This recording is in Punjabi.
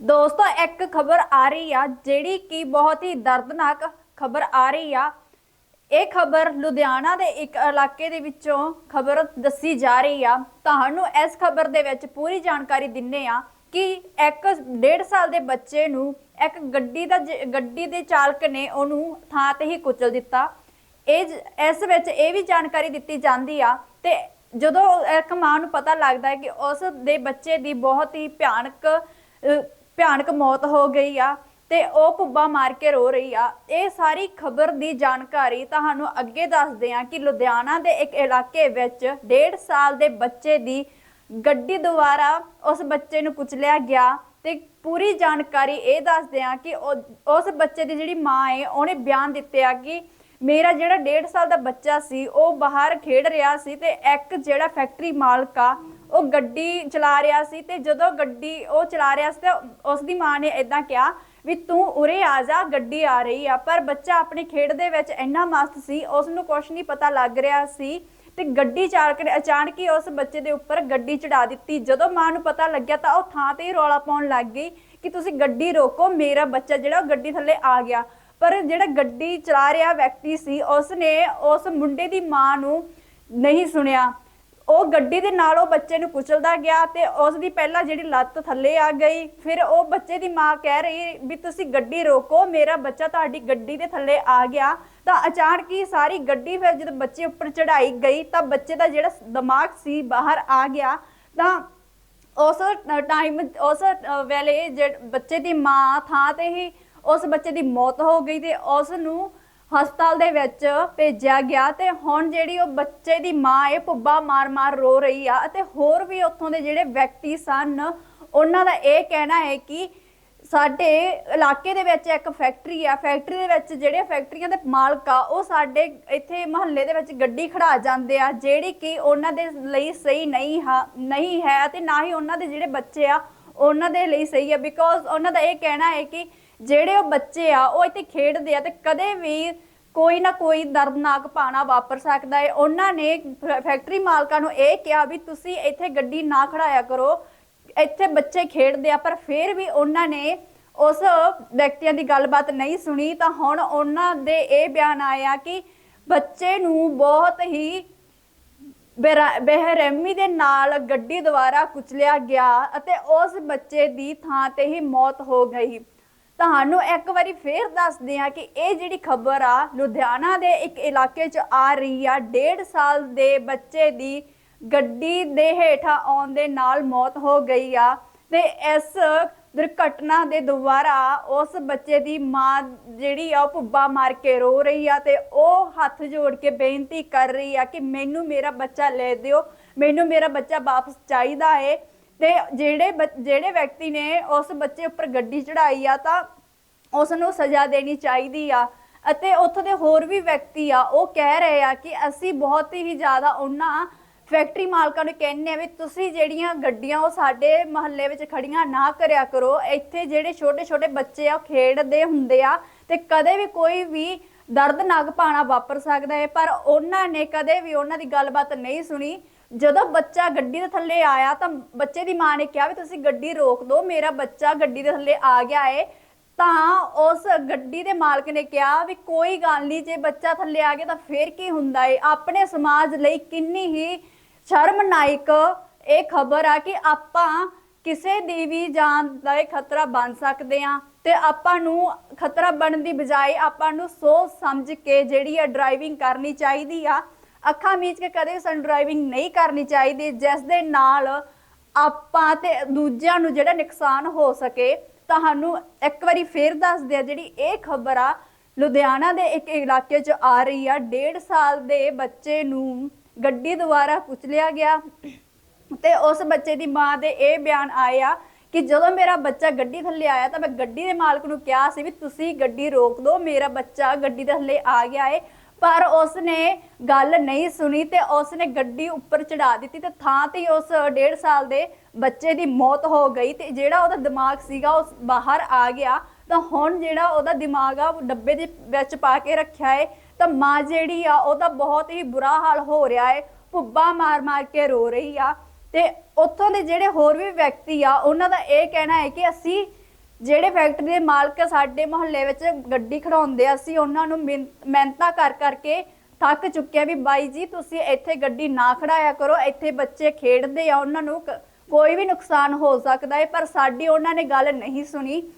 ਦੋਸਤੋ, ਇੱਕ ਖਬਰ ਆ ਰਹੀ ਆ, ਜਿਹੜੀ ਕਿ ਬਹੁਤ ਹੀ ਦਰਦਨਾਕ ਖਬਰ ਆ ਰਹੀ ਆ। ਇਹ ਖਬਰ ਲੁਧਿਆਣਾ ਦੇ ਇੱਕ ਇਲਾਕੇ ਦੇ ਵਿੱਚੋਂ ਖਬਰ ਦੱਸੀ ਜਾ ਰਹੀ ਆ। ਤੁਹਾਨੂੰ ਇਸ ਖਬਰ ਦੇ ਵਿੱਚ ਪੂਰੀ ਜਾਣਕਾਰੀ ਦਿੰਨੇ ਆ ਕਿ ਇੱਕ ਡੇਢ ਸਾਲ ਦੇ ਬੱਚੇ ਨੂੰ ਇੱਕ ਗੱਡੀ ਦਾ ਜ- ਗੱਡੀ ਦੇ ਚਾਲਕ ਨੇ ਉਹਨੂੰ ਥਾਂ ਤੇ ਹੀ ਕੁਚਲ ਦਿੱਤਾ। ਇਹ ਇਸ ਵਿੱਚ ਇਹ ਵੀ ਜਾਣਕਾਰੀ ਦਿੱਤੀ ਜਾਂਦੀ ਆ ਤੇ ਜਦੋਂ ਇੱਕ ਮਾਂ ਨੂੰ ਪਤਾ ਲੱਗਦਾ ਹੈ ਕਿ ਉਸ ਦੇ ਬੱਚੇ ਦੀ ਬਹੁਤ ਹੀ ਭਿਆਨਕ ਭਿਆਨਕ ਮੌਤ ਹੋ ਗਈ ਆ ਤੇ ਉਹ ਪੁੱਬਾ ਮਾਰ ਕੇ ਰੋ ਰਹੀ ਆ। ਇਹ ਸਾਰੀ ਖਬਰ ਦੀ ਜਾਣਕਾਰੀ ਤੁਹਾਨੂੰ ਅੱਗੇ ਦੱਸਦੇ ਆ ਕਿ ਲੁਧਿਆਣਾ ਦੇ ਇੱਕ ਇਲਾਕੇ ਵਿੱਚ ਡੇਢ ਸਾਲ ਦੇ ਬੱਚੇ ਦੀ ਗੱਡੀ ਦੁਆਰਾ ਉਸ ਬੱਚੇ ਨੂੰ ਕੁਚਲਿਆ ਗਿਆ ਤੇ ਪੂਰੀ ਜਾਣਕਾਰੀ ਇਹ ਦੱਸਦੇ ਆ ਕਿ ਉਹ- ਉਸ ਬੱਚੇ ਦੀ ਜਿਹੜੀ ਮਾਂ ਹੈ, ਉਹਨੇ ਬਿਆਨ ਦਿੱਤੇ ਆ ਕਿ ਮੇਰਾ ਜਿਹੜਾ 1.5 ਸਾਲ ਦਾ ਬੱਚਾ ਸੀ, ਉਹ ਬਾਹਰ ਖੇਡ ਰਿਹਾ ਸੀ ਤੇ ਇੱਕ ਜਿਹੜਾ ਫੈਕਟਰੀ ਮਾਲਕ ਆ ਉਹ ਗੱਡੀ ਚਲਾ ਰਿਹਾ ਸੀ ਤੇ ਜਦੋਂ ਗੱਡੀ ਉਹ ਚਲਾ ਰਿਹਾ ਸੀ ਤਾਂ ਉਸ ਦੀ ਮਾਂ ਨੇ ਇਦਾਂ ਕਿਹਾ ਵੀ ਤੂੰ ਉਰੇ ਆ ਜਾ, ਗੱਡੀ ਆ ਰਹੀ ਆ। ਪਰ ਬੱਚਾ ਆਪਣੇ ਖੇਡ ਦੇ ਵਿੱਚ ਇੰਨਾ ਮਸਤ ਸੀ ਉਸ ਨੂੰ ਕੁਝ ਨਹੀਂ ਪਤਾ ਲੱਗ ਰਿਹਾ ਸੀ ਤੇ ਗੱਡੀ ਚਾਲਕ ਨੇ ਅਚਾਨਕ ਹੀ ਉਸ ਬੱਚੇ ਦੇ ਉੱਪਰ ਗੱਡੀ ਚੜਾ ਦਿੱਤੀ। ਜਦੋਂ ਮਾਂ ਨੂੰ ਪਤਾ ਲੱਗਿਆ ਤਾਂ ਉਹ ਥਾਂ ਤੇ ਹੀ ਰੌਲਾ ਪਾਉਣ ਲੱਗ ਗਈ ਕਿ ਤੁਸੀਂ ਗੱਡੀ ਰੋਕੋ, ਮੇਰਾ ਬੱਚਾ ਜਿਹੜਾ ਉਹ ਗੱਡੀ ਥੱਲੇ ਆ ਗਿਆ। ਪਰ ਜਿਹੜਾ ਗੱਡੀ ਚਲਾ ਰਿਹਾ ਵਿਅਕਤੀ ਸੀ ਉਸ ਨੇ ਉਸ ਮੁੰਡੇ ਦੀ ਮਾਂ ਨੂੰ ਨਹੀਂ ਸੁਣਿਆ। ਉਹ ਗੱਡੀ ਦੇ ਨਾਲ ਉਹ ਬੱਚੇ ਨੂੰ ਕੁਚਲਦਾ ਗਿਆ ਤੇ ਉਸ ਦੀ ਪਹਿਲਾਂ ਜਿਹੜੀ ਲੱਤ ਥੱਲੇ ਆ ਗਈ, ਫਿਰ ਉਹ ਬੱਚੇ ਦੀ ਮਾਂ ਕਹਿ ਰਹੀ ਵੀ ਤੁਸੀਂ ਗੱਡੀ ਰੋਕੋ, ਮੇਰਾ ਬੱਚਾ ਤੁਹਾਡੀ ਗੱਡੀ ਦੇ ਥੱਲੇ ਆ ਗਿਆ। ਤਾਂ ਅਚਾਨਕ ਹੀ ਸਾਰੀ ਗੱਡੀ ਫਿਰ ਜਦੋਂ ਬੱਚੇ ਉੱਪਰ ਚੜਾਈ ਗਈ ਤਾਂ ਬੱਚੇ ਦਾ ਜਿਹੜਾ ਦਿਮਾਗ ਸੀ ਬਾਹਰ ਆ ਗਿਆ। ਤਾਂ ਉਸ ਟਾਈਮ ਉਸ ਵੇਲੇ ਜਿਹੜੇ ਬੱਚੇ ਦੀ ਮਾਂ ਥਾਂ ਤੇ ਹੀ ਉਸ ਬੱਚੇ ਦੀ ਮੌਤ ਹੋ ਗਈ ਤੇ ਉਸ ਨੂੰ ਹਸਪਤਾਲ ਦੇ ਵਿੱਚ ਭੇਜਿਆ ਗਿਆ ਤੇ ਹੁਣ ਜਿਹੜੀ ਉਹ ਬੱਚੇ ਦੀ ਮਾਂ, ਇਹ ਪੁੱਬਾ ਮਾਰ-ਮਾਰ ਰੋ ਰਹੀ ਆ ਅਤੇ ਹੋਰ ਵੀ ਉੱਥੋਂ ਦੇ ਜਿਹੜੇ ਵਿਅਕਤੀ ਸਨ, ਉਹਨਾਂ ਦਾ ਇਹ ਕਹਿਣਾ ਹੈ ਕਿ ਸਾਡੇ ਇਲਾਕੇ ਦੇ ਵਿੱਚ ਇੱਕ ਫੈਕਟਰੀ ਆ, ਫੈਕਟਰੀ ਦੇ ਵਿੱਚ ਜਿਹੜੇ ਫੈਕਟਰੀਆਂ ਦੇ ਮਾਲਕ ਆ, ਉਹ ਸਾਡੇ ਇੱਥੇ ਮਹੱਲੇ ਦੇ ਵਿੱਚ ਗੱਡੀ ਖੜਾ ਜਾਂਦੇ ਆ, ਜਿਹੜੀ ਕਿ ਉਹਨਾਂ ਦੇ ਲਈ ਸਹੀ ਨਹੀਂ ਹਾਂ, ਨਹੀਂ ਹੈ ਤੇ ਨਾ ਹੀ ਉਹਨਾਂ ਦੇ ਜਿਹੜੇ ਬੱਚੇ ਆ, ਉਹਨਾਂ ਦੇ ਲਈ ਸਹੀ ਆ ਬਿਕੋਜ਼ ਉਹਨਾਂ ਦਾ ਇਹ ਕਹਿਣਾ ਹੈ ਕਿ ਜਿਹੜੇ ਉਹ ਬੱਚੇ ਆ, ਉਹ ਇੱਥੇ ਖੇਡਦੇ ਆ ਤੇ ਕਦੇ ਵੀ ਕੋਈ ਨਾ ਕੋਈ ਦਰਦਨਾਕ ਪਾਣਾ ਵਾਪਰ ਸਕਦਾ ਹੈ ਉਹਨਾਂ ਨੇ ਫੈਕਟਰੀ ਮਾਲਕਾਂ ਨੂੰ ਇਹ ਕਿਹਾ ਵੀ ਤੁਸੀਂ ਇੱਥੇ ਗੱਡੀ ਨਾ ਖੜਾਇਆ ਕਰੋ, ਇੱਥੇ ਬੱਚੇ ਖੇਡਦੇ ਆ, ਪਰ ਫਿਰ ਵੀ ਉਹਨਾਂ ਨੇ ਉਸ ਵਿਅਕਤੀਆਂ ਦੀ ਗੱਲਬਾਤ ਨਹੀਂ ਸੁਣੀ। ਤਾਂ ਹੁਣ ਉਹਨਾਂ ਦੇ ਇਹ ਬਿਆਨ ਆਇਆ ਕਿ ਬੱਚੇ ਨੂੰ ਬਹੁਤ ਹੀ ਬੇਰਾ- ਬੇਰਹਿਮੀ ਦੇ ਨਾਲ ਗੱਡੀ ਦੁਆਰਾ ਕੁਚਲਿਆ ਗਿਆ ਅਤੇ ਉਸ ਬੱਚੇ ਦੀ ਥਾਂ ਤੇ ਹੀ ਮੌਤ ਹੋ ਗਈ। ਤੁਹਾਨੂੰ ਇੱਕ ਵਾਰੀ ਫੇਰ ਦੱਸਦੇ ਆ ਕਿ ਇਹ ਜਿਹੜੀ ਖਬਰ ਆ, ਲੁਧਿਆਣਾ ਦੇ ਇੱਕ ਇਲਾਕੇ 'ਚ ਆ ਰਹੀ ਆ। ਡੇਢ ਸਾਲ ਦੇ ਬੱਚੇ ਦੀ ਗੱਡੀ ਦੇ ਹੇਠਾਂ ਆਉਣ ਦੇ ਨਾਲ ਮੌਤ ਹੋ ਗਈ ਆ ਤੇ ਇਸ ਦੁਰਘਟਨਾ ਦੇ ਦੁਆਰਾ ਉਸ ਬੱਚੇ ਦੀ ਮਾਂ ਜਿਹੜੀ ਆ, ਉਹ ਭੁੱਬਾ ਮਾਰ ਕੇ ਰੋ ਰਹੀ ਆ ਤੇ ਉਹ ਹੱਥ ਜੋੜ ਕੇ ਬੇਨਤੀ ਕਰ ਰਹੀ ਆ ਕਿ ਮੈਨੂੰ ਮੇਰਾ ਬੱਚਾ ਲੈ ਦਿਓ, ਮੈਨੂੰ ਮੇਰਾ ਬੱਚਾ ਵਾਪਸ ਚਾਹੀਦਾ ਏ। ਤੇ ਜਿਹੜੇ ਜਿਹੜੇ ਵਿਅਕਤੀ ਨੇ ਉਸ ਬੱਚੇ ਉੱਪਰ ਗੱਡੀ ਚੜਾਈ ਆ ਤਾਂ ਉਸ ਨੂੰ ਸਜ਼ਾ ਦੇਣੀ ਚਾਹੀਦੀ ਆ। ਅਤੇ ਉੱਥੋਂ ਦੇ ਹੋਰ ਵੀ ਵਿਅਕਤੀ ਆ, ਉਹ ਕਹਿ ਰਹੇ ਆ ਕਿ ਅਸੀਂ ਬਹੁਤ ਹੀ ਜ਼ਿਆਦਾ ਉਹਨਾਂ ਫੈਕਟਰੀ ਮਾਲਕਾਂ ਨੂੰ ਕਹਿੰਦੇ ਆ ਵੀ ਤੁਸੀਂ ਜਿਹੜੀਆਂ ਗੱਡੀਆਂ ਉਹ ਸਾਡੇ ਮਹੱਲੇ ਵਿੱਚ ਖੜੀਆਂ ਨਾ ਕਰਿਆ ਕਰੋ। ਇੱਥੇ ਜਿਹੜੇ ਛੋਟੇ ਛੋਟੇ ਬੱਚੇ ਆ, ਉਹ ਖੇਡਦੇ ਹੁੰਦੇ ਆ ਤੇ ਕਦੇ ਵੀ ਕੋਈ ਵੀ ਦਰਦਨਾਕ ਭਾਣਾ ਵਾਪਰ ਸਕਦਾ ਹੈ, ਪਰ ਉਹਨਾਂ ਨੇ ਕਦੇ ਵੀ ਉਹਨਾਂ ਦੀ ਗੱਲਬਾਤ ਨਹੀਂ ਸੁਣੀ। ਜਦੋਂ ਬੱਚਾ ਗੱਡੀ ਦੇ ਥੱਲੇ ਆਇਆ ਤਾਂ ਬੱਚੇ ਦੀ ਮਾਂ ਨੇ ਕਿਹਾ ਵੀ ਤੁਸੀਂ ਗੱਡੀ ਰੋਕ ਦਿਓ, ਮੇਰਾ ਬੱਚਾ ਗੱਡੀ ਦੇ ਥੱਲੇ ਆ ਗਿਆ ਏ। ਤਾਂ ਉਸ ਗੱਡੀ ਦੇ ਮਾਲਕ ਨੇ ਕਿਹਾ ਵੀ ਕੋਈ ਗੱਲ ਨਹੀਂ, ਜੇ ਬੱਚਾ ਥੱਲੇ ਆ ਗਿਆ ਤਾਂ ਫੇਰ ਕੀ ਹੁੰਦਾ ਏ? ਆਪਣੇ ਸਮਾਜ ਲਈ ਕਿੰਨੀ ਹੀ ਸ਼ਰਮਨਾਇਕ ਇਹ ਖਬਰ ਆ ਕਿ ਆਪਾਂ ਕਿਸੇ ਦੀ ਵੀ ਜਾਨ ਦਾ ਇਹ ਖਤਰਾ ਬਣ ਸਕਦੇ ਆ ਤੇ ਆਪਾਂ ਨੂੰ ਖਤਰਾ ਬਣਨ ਦੀ ਬਜਾਏ ਆਪਾਂ ਨੂੰ ਸੋਚ ਸਮਝ ਕੇ ਜਿਹੜੀ ਆ ਡਰਾਈਵਿੰਗ ਕਰਨੀ ਚਾਹੀਦੀ ਆ। ਅੱਖਾਂ ਮੀਚ ਕੇ ਕਦੇ ਸਾਨੂੰ ਡਰਾਈਵਿੰਗ ਨਹੀਂ ਕਰਨੀ ਚਾਹੀਦੀ, ਜਿਸ ਦੇ ਨਾਲ ਆਪਾਂ ਤੇ ਦੂਜਿਆਂ ਨੂੰ ਜਿਹੜਾ ਨੁਕਸਾਨ ਹੋ ਸਕੇ, ਤੁਹਾਨੂੰ ਇੱਕ ਵਾਰੀ ਫੇਰ ਦੱਸਦੇ ਆ ਜਿਹੜੀ ਇਹ ਖਬਰ ਆ, ਲੁਧਿਆਣਾ ਦੇ ਇੱਕ ਇਲਾਕੇ 'ਚ ਆ ਰਹੀ ਆ। ਡੇਢ ਸਾਲ ਦੇ ਬੱਚੇ ਨੂੰ ਗੱਡੀ ਦੁਆਰਾ ਕੁਚਲਿਆ ਗਿਆ ਤੇ ਉਸ ਬੱਚੇ ਦੀ ਮਾਂ ਦੇ ਇਹ ਬਿਆਨ ਆਏ ਆ ਕਿ ਜਦੋਂ ਮੇਰਾ ਬੱਚਾ ਗੱਡੀ ਥੱਲੇ ਆਇਆ ਤਾਂ ਮੈਂ ਗੱਡੀ ਦੇ ਮਾਲਕ ਨੂੰ ਕਿਹਾ ਸੀ ਵੀ ਤੁਸੀਂ ਗੱਡੀ ਰੋਕ ਦਿਓ, ਮੇਰਾ ਬੱਚਾ ਗੱਡੀ ਦੇ ਥੱਲੇ ਆ ਗਿਆ ਏ। ਪਰ ਉਸ ਨੇ ਗੱਲ ਨਹੀਂ ਸੁਣੀ ਤੇ ਉਸ ਨੇ ਗੱਡੀ ਉੱਪਰ ਚੜਾ ਦਿੱਤੀ ਤੇ ਥਾਂ ਤੇ ਉਸ 1.5 ਸਾਲ ਦੇ ਬੱਚੇ ਦੀ ਮੌਤ ਹੋ ਗਈ ਤੇ ਜਿਹੜਾ ਉਹਦਾ ਦਿਮਾਗ ਸੀਗਾ ਉਹ ਬਾਹਰ ਆ ਗਿਆ। ਤਾਂ ਹੁਣ ਜਿਹੜਾ ਉਹਦਾ ਦਿਮਾਗ ਆ, ਉਹ ਡੱਬੇ ਦੇ ਵਿੱਚ ਪਾ ਕੇ ਰੱਖਿਆ ਏ। ਤਾਂ ਮਾਂ ਜਿਹੜੀ ਆ ਉਹਦਾ ਬਹੁਤ ਹੀ ਬੁਰਾ ਹਾਲ ਹੋ ਰਿਹਾ ਏ। ਭੁੱਬਾ ਮਾਰ ਮਾਰ ਕੇ ਰੋ ਰਹੀ ਆ। ਤੇ ਉੱਥੋਂ ਦੇ ਜਿਹੜੇ ਹੋਰ ਵੀ ਵਿਅਕਤੀ ਆ, ਉਹਨਾਂ ਦਾ ਇਹ ਕਹਿਣਾ ਹੈ ਕਿ ਅਸੀਂ ਜਿਹੜੇ ਫੈਕਟਰੀ ਦੇ ਮਾਲਕ ਸਾਡੇ ਮੁਹੱਲੇ ਵਿੱਚ ਗੱਡੀ ਖੜਾਉਂਦੇ ਆ, ਅਸੀਂ ਉਹਨਾਂ ਨੂੰ ਮਿਹਨ- ਮਿਹਨਤਾਂ ਕਰ ਕਰਕੇ ਥੱਕ ਚੁੱਕੇ ਆ ਵੀ ਬਾਈ ਜੀ, ਤੁਸੀਂ ਇੱਥੇ ਗੱਡੀ ਨਾ ਖੜਾਇਆ ਕਰੋ, ਇੱਥੇ ਬੱਚੇ ਖੇਡਦੇ ਆ, ਉਹਨਾਂ ਨੂੰ ਕ- ਕੋਈ ਵੀ ਨੁਕਸਾਨ ਹੋ ਸਕਦਾ ਹੈ, ਪਰ ਸਾਡੀ ਉਹਨਾਂ ਨੇ ਗੱਲ ਨਹੀਂ ਸੁਣੀ।